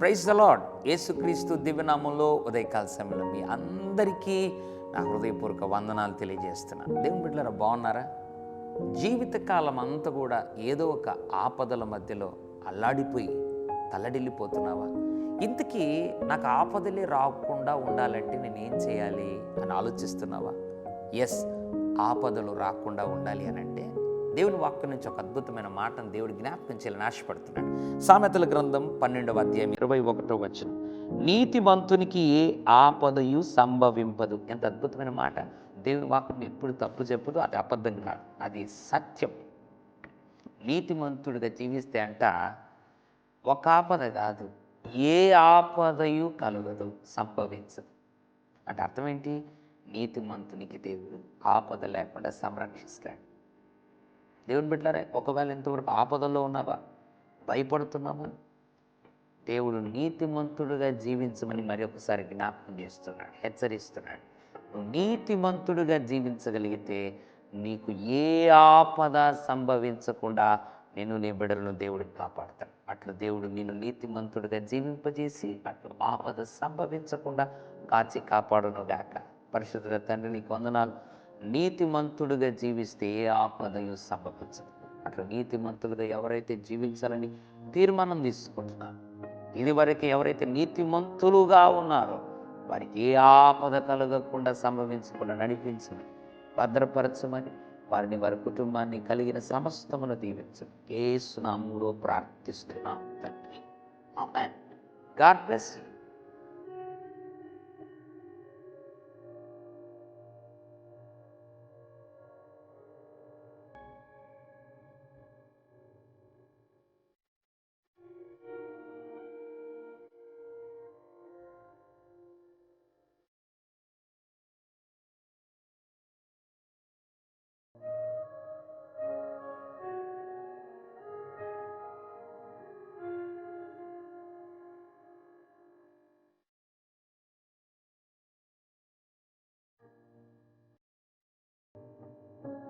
Praise the lord యేసుక్రీస్తు దివ్యనామంలో ఉదయకాల సమయంలో మీ అందరికీ నా హృదయపూర్వక వందనాలు తెలియజేస్తున్నాను. దేవుని బిడ్డలారా బాగున్నారా? జీవితకాలం అంతా కూడా ఏదో ఒక ఆపదల మధ్యలో అల్లాడిపోయి తల్లడిల్లిపోతున్నావా? ఇంతకీ నాకు ఆపదలే రాకుండా ఉండాలంటే నేనేం చేయాలి అని ఆలోచిస్తున్నావా? ఎస్ ఆపదలు రాకుండా ఉండాలి అని అంటే దేవుని వాక్యం నుంచి ఒక అద్భుతమైన మాటను దేవుడు జ్ఞాపకం చేయాలని ఆశపడుతున్నాడు. సామెతల గ్రంథం పన్నెండవ అధ్యాయం ఇరవై ఒకటో వచ్చిన నీతిమంతునికి ఏ ఆపదయు సంభవింపదు. ఎంత అద్భుతమైన మాట. దేవుని వాక్యం ఎప్పుడు తప్పు చెప్పదు అది అబద్ధం కాదు అది సత్యం. నీతిమంతుడిగా జీవిస్తే అంట ఒక ఆపద కాదు. ఏ ఆపదయు కలగదు సంభవించదు. అంటే అర్థం ఏంటి నీతిమంతునికి దేవుడు ఆపద లేకుండా సంరక్షిస్తాడు. దేవుని బిడ్డారే ఒకవేళ ఇంతవరకు ఆపదలో ఉన్నావా? భయపడుతున్నావా? దేవుడు నీతిమంతుడుగా జీవించమని మరి ఒకసారి జ్ఞాపకం చేస్తున్నాడు హెచ్చరిస్తున్నాడు. నువ్వు నీతిమంతుడుగా జీవించగలిగితే నీకు ఏ ఆపద సంభవించకుండా నేను నీ బిడ్డలను దేవుడిని కాపాడతాను. అట్లా దేవుడు నేను నీతిమంతుడిగా జీవింపజేసి అట్లా ఆపద సంభవించకుండా కాచి కాపాడును గాక. పరిశుద్ధ తండ్రి నీకు వందనాలు. నీతిమంతుడుగా జీవిస్తే ఏ ఆపదయు సంభవించదు. అట్లా నీతిమంతులుగా ఎవరైతే జీవించాలని తీర్మానం తీసుకుంటున్నారు ఇది వరకు ఎవరైతే నీతిమంతులుగా ఉన్నారో వారికి ఏ ఆపద కలగకుండా సంభవించకుండా నడిపించమని భద్రపరచమని వారిని వారి కుటుంబాన్ని కలిగిన సమస్తమును దీవించు. ఏ సునాములో ప్రార్థిస్తున్నాం తండ్రి. God bless you.